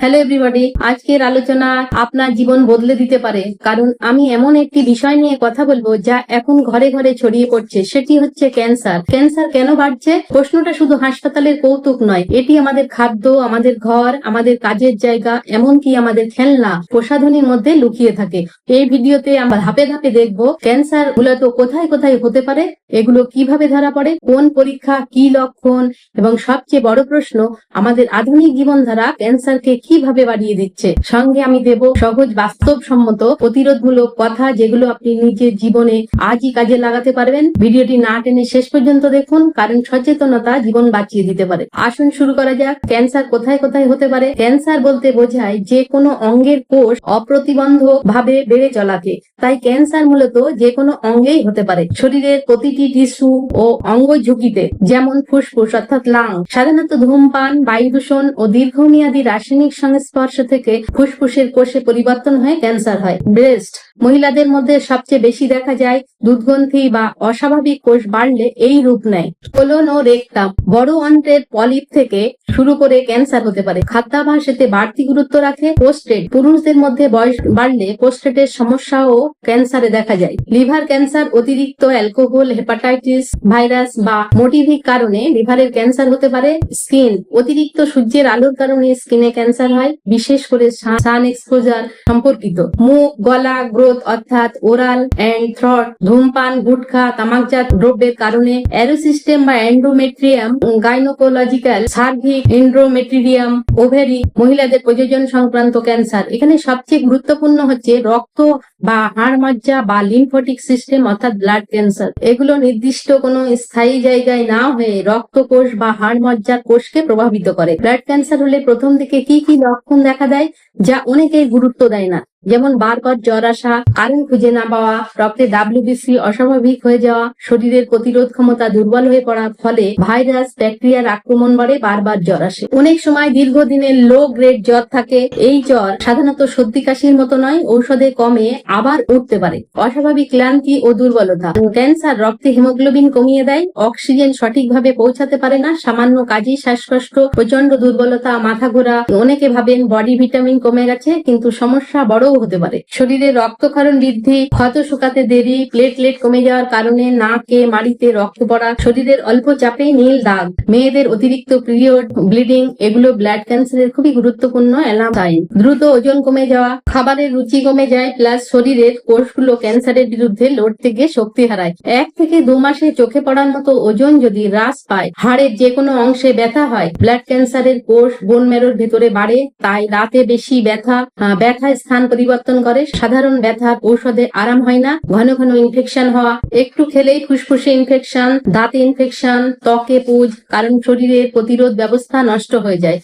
Hello everybody আজকের আলোচনা আপনার জীবন বদলে দিতে পারে। কারণ আমি এমন একটি বিষয় নিয়ে কথা বলব যা এখন ঘরে ঘরে ছড়িয়ে পড়ছে। সেটি হচ্ছে ক্যান্সার। ক্যান্সার কেন বাড়ছে? প্রশ্নটা শুধু হাসপাতালের কৌতুক নয়। এটি আমাদের খাদ্য, আমাদের ঘর, আমাদের কাজের জায়গা, এমনকি আমাদের খেলনা প্রসাধনীর মধ্যে লুকিয়ে থাকে। এই ভিডিওতে আমরা ধাপে ধাপে দেখব ক্যান্সার মূলত কোথায় কোথায় হতে পারে, এগুলো কীভাবে ধরা পড়ে, কোন পরীক্ষা, কি লক্ষণ, এবং সবচেয়ে বড় প্রশ্ন, আমাদের আধুনিক জীবনধারা ক্যান্সারকে কীভাবে বাড়িয়ে দিচ্ছে? সঙ্গে আমি দেব সহজ বাস্তবসম্মত প্রতিরোধমূলক কথা যেগুলো আপনি নিজের জীবনে আজই কাজে লাগাতে পারবেন। ভিডিওটি না টেনে শেষ পর্যন্ত দেখুন, কারণ সচেতনতা জীবন বাঁচিয়ে দিতে পারে। আসুন শুরু করা যাক, ক্যান্সার কোথায় কোথায় হতে পারে? ক্যান্সার বলতে বোঝায় যে কোনো অঙ্গের কোষ অপ্রতিবন্ধ ভাবে বেড়ে চলাকে, তাই ক্যান্সার মূলত যে কোনো অঙ্গেই হতে পারে। শরীরের প্রতিটি টিস্যু ও অঙ্গ ঝুঁকিতে, যেমন ফুসফুস অর্থাৎ লাং, সাধারণত ধূমপান বায়ু দূষণ ও দীর্ঘমেয়াদী রাসায়নিক সংস্পর্শ থেকে ফুসফুসের কোষে পরিবর্তন হয়ে ক্যান্সার হয়। ব্রেস্ট, মহিলাদের মধ্যে সবচেয়ে বেশি দেখা যায় দুধগ্রন্থি বা অস্বাভাবিক কোষ বাড়লে এই রূপ নেয়। কোলন ও রেকটাম বড় অন্ত্রের পলিপ থেকে শুরু করে ক্যান্সার হতে পারে। খাদ্যাভাস এতে বাড়তি গুরুত্ব রাখে পোস্টেট পুরুষদের মধ্যে বয়স বাড়লে পোস্টেটের সমস্যাও ক্যান্সারে দেখা যায়। লিভার ক্যান্সার, অতিরিক্ত অ্যালকোহল, হেপাটাইটিস, ভাইরাস বা মোটিভিক কারণে লিভারের ক্যান্সার হতে পারে। স্কিন, অতিরিক্ত সূর্যের আলোর কারণে স্কিনে ক্যান্সার হয়, বিশেষ করে সান এক্সপোজার সম্পর্কিত। মুখ, গলা, গ্রোথ অর্থাৎ ওরাল অ্যান্ড থ্রট, ধূমপান, গুটখা, তামাকজাত দ্রব্যের কারণে অ্যারোসিস্টেম বা এন্ডোমেট্রিয়াম গাইনোকোলজিক্যাল সার্ভিক এন্ড্রোমেট্রিয়াম ওভেরি মহিলাদের প্রযোজন সংক্রান্ত ক্যান্সার। এখানে সবচেয়ে গুরুত্বপূর্ণ হচ্ছে রক্ত বা হাড় মজ্জা বা লিম্ফোটিক সিস্টেম অর্থাৎ ব্লাড ক্যান্সার। এগুলো নির্দিষ্ট কোনো স্থায়ী জায়গায় না হয়ে রক্ত কোষ বা হাড় মজ্জার কোষকে প্রভাবিত করে। ব্লাড ক্যান্সার হলে প্রথম দিকে কি কি লক্ষণ দেখা দেয় যা অনেকেই গুরুত্ব দেয় না। যেমন বারবার জ্বর আসা কারণ খুঁজে না পাওয়া, রক্তে ডাব্লিউবিসি অস্বাভাবিক হয়ে যাওয়া, শরীরের প্রতিরোধ ক্ষমতা দুর্বল হয়ে পড়ার ফলে ভাইরাস, ব্যাকটেরিয়ার আক্রমণ বাড়ে, বারবার জ্বর আসে। অনেক সময় দীর্ঘদিনের লো গ্রেড জ্বর থাকে। এই জ্বর সাধারণত সর্দি, কাশির মতো নয়, ঔষধে কমে আবার উঠতে পারে। অস্বাভাবিক ক্লান্তি ও দুর্বলতা। ক্যান্সার রক্তে হিমোগ্লোবিন কমিয়ে দেয়, অক্সিজেন সঠিকভাবে পৌঁছাতে পারে না, সামান্য কাজেই শ্বাসকষ্ট প্রচণ্ড দুর্বলতা, মাথা ঘোরা। অনেকে ভাবেন বডি ভিটামিন কমে গেছে, কিন্তু সমস্যা বড়ও হতে পারে। শরীরে রক্তক্ষরণ বৃদ্ধি, ক্ষত শুকাতে দেরি প্লেটলেট কমে যাওয়ার কারণে নাকে, মাড়িতে রক্ত পড়া, শরীরের অল্প চাপে নীল দাগ। মেয়েদের অতিরিক্ত পিরিয়ড, ব্লিডিং, এগুলো ব্লাড ক্যান্সারের খুবই গুরুত্বপূর্ণ অ্যালার্ম সাইন দ্রুত ওজন কমে যাওয়া, খাবারের রুচি কমে যায় প্লাস শরীরের কোষগুলো ক্যান্সারের বিরুদ্ধে লড়তে গিয়ে শক্তি হারায়। এক থেকে দু মাসে চোখে পড়ার মতো ওজন যদি হ্রাস পায়, হাড়ের যে কোনো অংশে ব্যথা হয় ব্লাড ক্যান্সারের কোষ বোন মেরোর ভেতরে বাড়ে, তাই রাতে বেশি ব্যথা ব্যথা স্থান পরিবর্তন করে। সাধারণ ব্যথার ঔষধে আরাম হয় না, ঘন ঘন ইনফেকশন হওয়া। একটু খেলেই ফুসফুসে ইনফেকশন দাঁতে ইনফেকশন ত্বকে পুজ, কারণ শরীরের প্রতিরোধ ব্যবস্থা নষ্ট হয়ে যায়।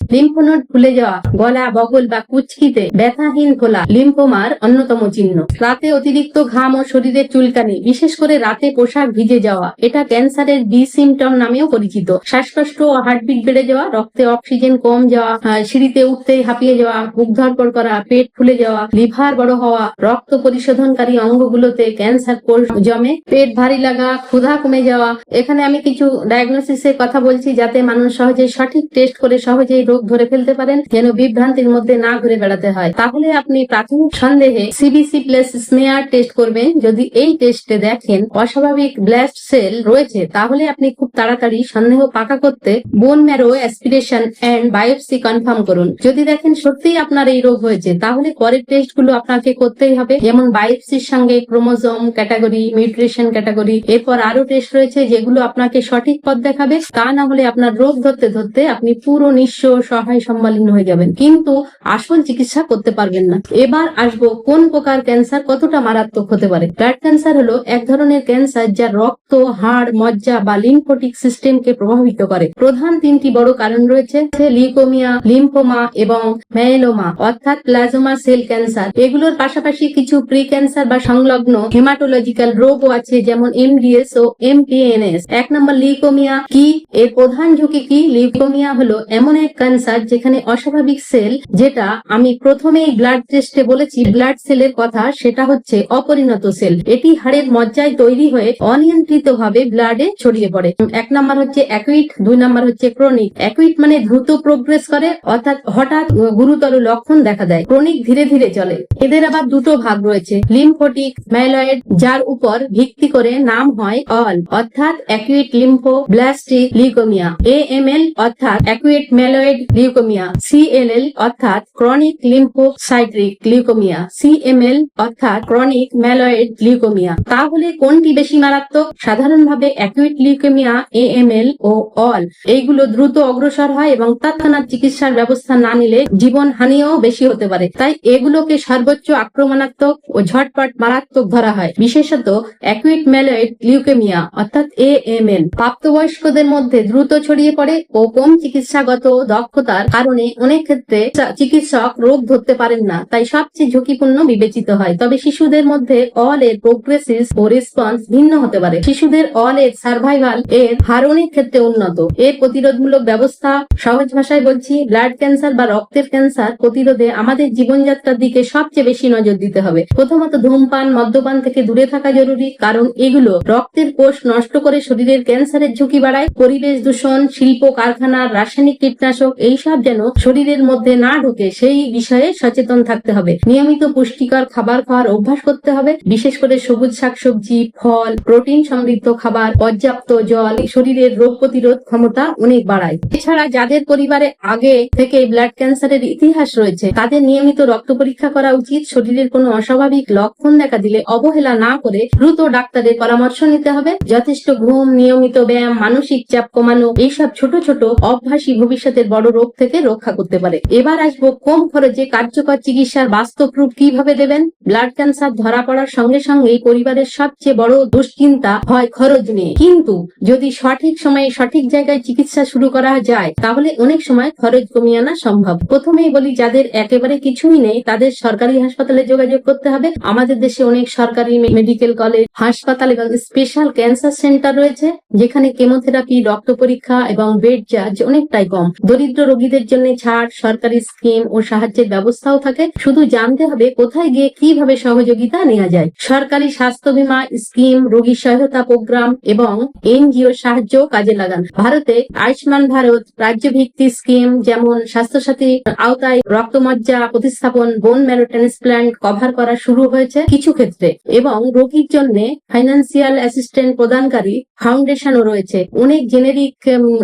ফুলে যাওয়া, গলা, বগল বা কুচকিতে ব্যথাহীন লিম্ফোমার অন্যতম চিহ্ন। রাতে অতিরিক্ত ঘাম ও শরীরের চুলকানি, বিশেষ করে রাতে পোশাক ভিজে যাওয়া। এটা ক্যান্সারের বি সিমটম নামেও পরিচিত। শ্বাসকষ্ট ও হার্টবিট বেড়ে যাওয়া, রক্তে অক্সিজেন কম যাওয়া সিঁড়িতে উঠতে হাঁপিয়ে যাওয়া বুক ধরপড় করা পেট ফুলে যাওয়া, লিভার বড় হওয়া, রক্ত পরিশোধনকারী অঙ্গগুলোতে ক্যান্সার কোষ জমে, পেট ভারী লাগা, ক্ষুধা কমে যাওয়া। এখানে আমি কিছু ডায়াগনোসিসের কথা বলছি যাতে মানুষ সহজে সঠিক টেস্ট করে সহজেই রোগ ধরে ফেলতে পারেন, যেন বিভ্রান্তির মধ্যে না ঘুরে বেড়াতে হয়। তাহলে আপনি প্রাথমিক সন্দেহে সিবিসি প্লাস স্মেয়ার টেস্ট করবেন। যদি এই টেস্টে দেখেন অস্বাভাবিক ব্লাস্ট সেল রয়েছে, তাহলে আপনি খুব তাড়াতাড়ি সন্দেহ পাকা করতে bone marrow aspiration and biopsy confirm করুন। যদি দেখেন সত্যিই আপনার এই রোগ হয়েছে, তাহলে পরের টেস্টগুলো আপনাকে করতেই হবে। যেমন বায়োপসির সঙ্গে ক্রোমোজোম ক্যাটাগরি মিউট্রেশন ক্যাটাগরি এরপর আরও টেস্ট রয়েছে যেগুলো আপনাকে সঠিক পথ দেখাবে। তা না হলে আপনার রোগ ধরতে ধরতে আপনি পুরো নিঃস্ব সহায় সম্মালীন হয়ে যাবেন। কিন্তু আসল চিকিৎসা করতে পারবেন না। এবার আসব কোন প্রকার ক্যান্সার কতটা মারাত্মক হতে পারে। ব্লাড ক্যান্সার হলো এক ধরনের ক্যান্সার যা রক্ত, হাড়, মজ্জা বা লিম্ফোটিক সিস্টেমকে প্রভাবিত করে। প্রধান তিনটি বড় কারণ রয়েছে লিকোমিয়া লিম্ফোমা এবং মেয়েলোমা অর্থাৎ প্লাজমা সেল ক্যান্সার। এগুলোর পাশাপাশি কিছু প্রি ক্যান্সার বা সংলগ্ন হেমাটোলজিক্যাল রোগও আছে, যেমন এমডিএস ও এমপিএনএস এক নম্বর লিউকোমিয়া কি? এর প্রধান ঝুঁকি কি? লিউকোমিয়া হলো এমন এক ক্যান্সার যেখানে অস্বাভাবিক সেল, যেটা আমি প্রথমেই ব্লাড টেস্টে বলেছি ব্লাড সেলের কথা, সেটা হচ্ছে অপরিণত সেল। এটি হাড়ের মজ্জায় তৈরি হয়ে অনিয়ন্ত্রিত ভাবে ব্লাডে ছড়িয়ে পড়ে। এক নাম্বার হচ্ছে অ্যাকুইট দুই নাম্বার হচ্ছে ক্রনিক অ্যাকুইট মানে দ্রুত প্রোগ্রেস করে, অর্থাৎ হঠাৎ গুরুতর লক্ষণ দেখা দেয়, ক্রনিক ধীরে ধীরে চলে। এদের আবার দুটো ভাগ রয়েছে, লিম্ফোটিক ম্যালয়েড, যার উপর ভিত্তি করে নাম হয় অল, অর্থাৎ acute lymphoblastic leukaemia, AML, অর্থাৎ অ্যাকুইট ম্যালয়েড লিউকোমিয়া, সিএলএল, অর্থাৎ chronic lymphocytic leukaemia, CML, অর্থাৎ ক্রনিক ম্যালয়েড লিউকোমিয়া। তাহলে কোনটি বেশি মারাত্মক? সাধারণভাবে অ্যাকুইট লিউকেমিয়া, এএমএল ও অল, এইগুলো দ্রুত অগ্রসর হয় এবং তৎক্ষণাৎ চিকিৎসার ব্যবস্থা না নিলে জীবন হানিও বেশি হতে পারে। তাই এগুলোকে সর্বোচ্চ আক্রমণাত্মক ও ঝটপট মারাত্মক ধরা হয়। বিশেষত অ্যাকুইট ম্যালয়েড লিউকেমিয়া, অর্থাৎ এএমএল প্রাপ্তবয়স্কদের মধ্যে দ্রুত ছড়িয়ে পড়ে ও কম চিকিৎসাগত দক্ষতার কারণে অনেক ক্ষেত্রে চিকিৎসক রোগ ধরতে পারেন না। তাই সবচেয়ে ঝুঁকিপূর্ণ বিবেচিত হয়। তবে শিশুদের মধ্যে অল এর প্রোগ্রেসিস ও রেসপন্স ভিন্ন হতে পারে। শিশুদের অল এর সার্ভাইভাল এর হার অনেক ক্ষেত্রে উন্নত। এর প্রতিরোধমূলক ব্যবস্থা সহজ ভাষায় বলছি, ব্লাড ক্যান্সার বা রক্তের ক্যান্সার প্রতিরোধে আমাদের জীবনযাত্রার দিকে সবচেয়ে বেশি নজর দিতে হবে। প্রথমত ধূমপান, মদ্যপান থেকে দূরে থাকা জরুরি, কারণ এগুলো রক্তের কোষ নষ্ট করে শরীরের ক্যান্সারের ঝুঁকি বাড়ায়। পরিবেশ দূষণ, শিল্প, কারখানা, রাসায়নিক কীটনাশক, এইসব যেন শরীরের মধ্যে না ঢোকে, সেই বিষয়ে সচেতন থাকতে হবে। নিয়মিত পুষ্টিকর খাবার খাওয়ার অভ্যাস করতে হবে, বিশেষ করে সবুজ শাকসবজি, ফল, প্রোটিন সমৃদ্ধ খাবার, পর্যাপ্ত জল, শরীরের রোগ প্রতিরোধ ক্ষমতা অনেক বাড়ায়। এছাড়া যাদের পরিবারে আগে থেকে ব্লাড ক্যান্সারের ইতিহাস রয়েছে তাদের নিয়মিত রক্ত পরীক্ষা করা উচিত, শরীরের কোনো অস্বাভাবিক লক্ষণ দেখা দিলে অবহেলা না করে দ্রুত ডাক্তারের পরামর্শ নিতে হবে। যথেষ্ট ঘুম, নিয়মিত ব্যায়াম, মানসিক চাপ কমানো, এইসব ছোট ছোট অভ্যাসই ভবিষ্যতের বড় রোগ থেকে রক্ষা করতে পারে। এবার আসব কম খরচে কার্যকর চিকিৎসার বাস্তব রূপ কীভাবে দেবেন? ব্লাড ক্যান্সার, ধরা পড়ার সঙ্গে সঙ্গে পরিবারের সবচেয়ে বড় দুশ্চিন্তা হয় খরচ নিয়ে। কিন্তু যদি সঠিক সময়ে সঠিক জায়গায় চিকিৎসা শুরু করা যায়, তাহলে অনেক সময় খরচ কমিয়ে আনা সম্ভব। প্রথমেই বলি, যাদের একেবারে কিছুই নেই। তাদের সরকারি হাসপাতালে যোগাযোগ করতে হবে। আমাদের দেশে অনেক সরকারি মেডিকেল কলেজ হাসপাতাল এবং স্পেশাল ক্যান্সার সেন্টার রয়েছে, যেখানে কেমোথেরাপি রক্ত পরীক্ষা এবং বেড চার্জ অনেকটাই কম। দরিদ্র রোগীদের জন্য ছাড়, সরকারি স্কিম ও সাহায্যের ব্যবস্থাও থাকে। শুধু জানতে হবে কোথায় গিয়ে কীভাবে সহযোগিতা নেওয়া যায়। সরকারি স্বাস্থ্য বীমা স্কিম রোগী সহায়তা প্রোগ্রাম এবং এনজিও সাহায্য কাজে লাগান। ভারতে আয়ুষ্মান ভারত রাজ্য ভিত্তি স্কিম যেমন স্বাস্থ্যসাথী আওতায় রক্তমজ্জা প্রতিস্থাপন বোন ম্যারো ট্রান্সপ্ল্যান্ট কভার করা শুরু হয়েছে কিছু ক্ষেত্রে। এবং রোগীর জন্য ফাইন্যান্সিয়াল অ্যাসিস্ট্যান্ট প্রদানকারী ফাউন্ডেশনও রয়েছে। অনেক জেনেরিক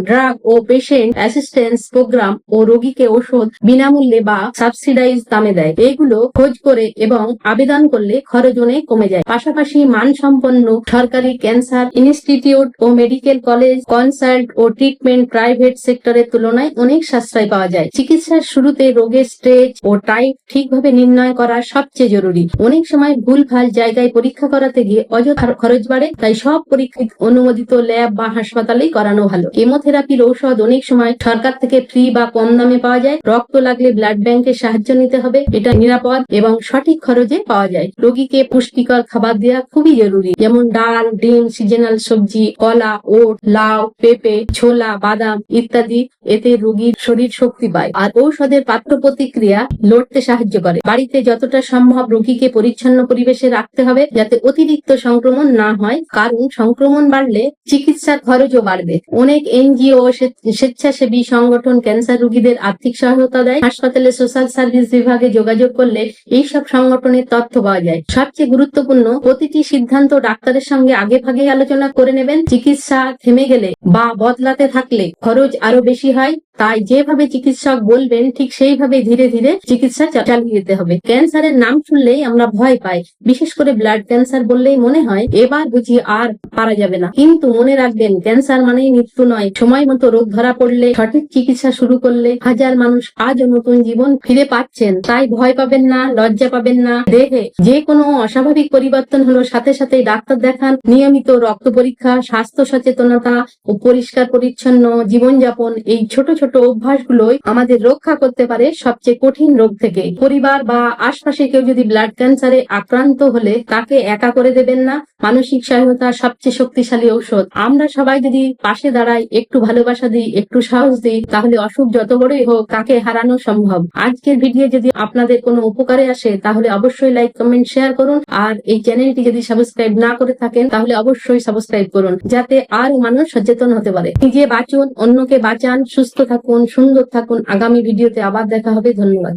ড্রাগ ও পেশেন্ট অ্যাসিস্ট্যান্স প্রোগ্রাম ও রোগীকে ওষুধ বিনামূল্যে বা সাবসিডাইজ দামে দেয়। এগুলো খোঁজ করে এবং আবেদন করলে খরচ অনেক কমে যায়। পাশাপাশি মানসম্পন্ন সরকারি ক্যান্সার ইনস্টিটিউট ও মেডিকেল কলেজ কনসাল্ট ও ট্রিটমেন্ট প্রাইভেট সেক্টরের তুলনায় অনেক সাশ্রয় পাওয়া যায়। চিকিৎসার শুরুতে রোগের স্টেজ ও টাইপ ঠিকভাবে নির্ণয় করা সবচেয়ে জরুরি। অনেক সময় ভুল ভালো জায়গায় পরীক্ষা করাতে গিয়ে অযথা খরচ বাড়ে, তাই সব পরীক্ষা অনুমোদিত ল্যাব বা হাসপাতালেই করানো ভালো। কেমোথেরাপির ঔষধ অনেক সময় সরকার থেকে ফ্রি বা কম দামে পাওয়া যায়। রক্ত লাগলে ব্লাড ব্যাংকের সাহায্য নিতে হবে, এটা নিরাপদ এবং সঠিক খরচে পাওয়া যায়। রোগীকে পুষ্টিকর খাবার দেওয়া খুবই জরুরি, যেমন ডাল, ডিম সিজনাল সবজি, কলা, ওট, লাউ, পেঁপে, ছোলা, বাদাম ইত্যাদি, এতে রোগীর শরীর শক্তি পায় আর ঔষধের পাত্র প্রতিক্রিয়া লড়তে সাহায্য করে। বাড়িতে যতটা সম্ভব রোগীকে পরিচ্ছন্ন পরিবেশে রাখতে হবে যাতে অতিরিক্ত সংক্রমণ না হয়, কারণ সংক্রমণ বাড়লে চিকিৎসার খরচও বাড়বে। অনেক এনজিও স্বেচ্ছাসেবী সংগঠন ক্যান্সার রোগীদের আর্থিক সহায়তা দেয়। হাসপাতালে সোশ্যাল সার্ভিস বিভাগে যোগাযোগ করলে এই সব সংগঠনের তথ্য পাওয়া যায়। সবচেয়ে গুরুত্বপূর্ণ, প্রতিটি সিদ্ধান্ত ডাক্তারের সঙ্গে আগে ভাগে আলোচনা করে নেবেন। চিকিৎসা থেমে গেলে বা বদলাতে থাকলে খরচ আরও বেশি হয়। তাই যেভাবে চিকিৎসক বলবেন, ঠিক সেইভাবে ধীরে ধীরে চিকিৎসা চালিয়ে যেতে হবে। ক্যান্সারের নাম শুনলেই আমরা ভয় পাই। বিশেষ করে ব্লাড ক্যান্সার বললেই মনে হয়, এবার বুঝি আর পারা যাবে না। কিন্তু মনে রাখবেন, ক্যান্সার মানেই মৃত্যু নয়। সময় মতো রোগ ধরা পড়লে, সঠিক চিকিৎসা শুরু করলে হাজার মানুষ আজও নতুন জীবন ফিরে পাচ্ছেন। তাই ভয় পাবেন না, লজ্জা পাবেন না। দেহে যে কোনো অস্বাভাবিক পরিবর্তন হলো সাথে সাথে ডাক্তার দেখান। নিয়মিত রক্ত পরীক্ষা, স্বাস্থ্য সচেতনতা ও পরিষ্কার পরিচ্ছন্ন জীবনযাপন, এই ছোট ছোট অভ্যাসগুলোই আমাদের রক্ষা করতে পারে সব সবচেয়ে কঠিন রোগ থেকে। পরিবার বা আশপাশে কেউ যদি ব্লাড ক্যান্সারে আক্রান্ত হলে তাকে একা করে দেবেন না। মানসিক সহায়তা সবচেয়ে শক্তিশালী ঔষধ। আমরা সবাই যদি পাশে দাঁড়াই, একটু ভালোবাসা দিই, একটু সাহস দিই, তাহলে অসুখ যত বড়ই হোক তাকে হারানো সম্ভব। আজকের ভিডিও যদি আপনাদের কোনো উপকারে আসে, তাহলে অবশ্যই লাইক কমেন্ট শেয়ার করুন। আর এই চ্যানেলটি যদি সাবস্ক্রাইব না করে থাকেন, তাহলে অবশ্যই সাবস্ক্রাইব করুন, যাতে আর মানুষ সচেতন হতে পারে। নিজে বাঁচুন, অন্যকে বাঁচান, সুস্থ থাকুন, সুন্দর থাকুন। আগামী ভিডিওতে আবার দেখা হবে। ধন্যবাদ।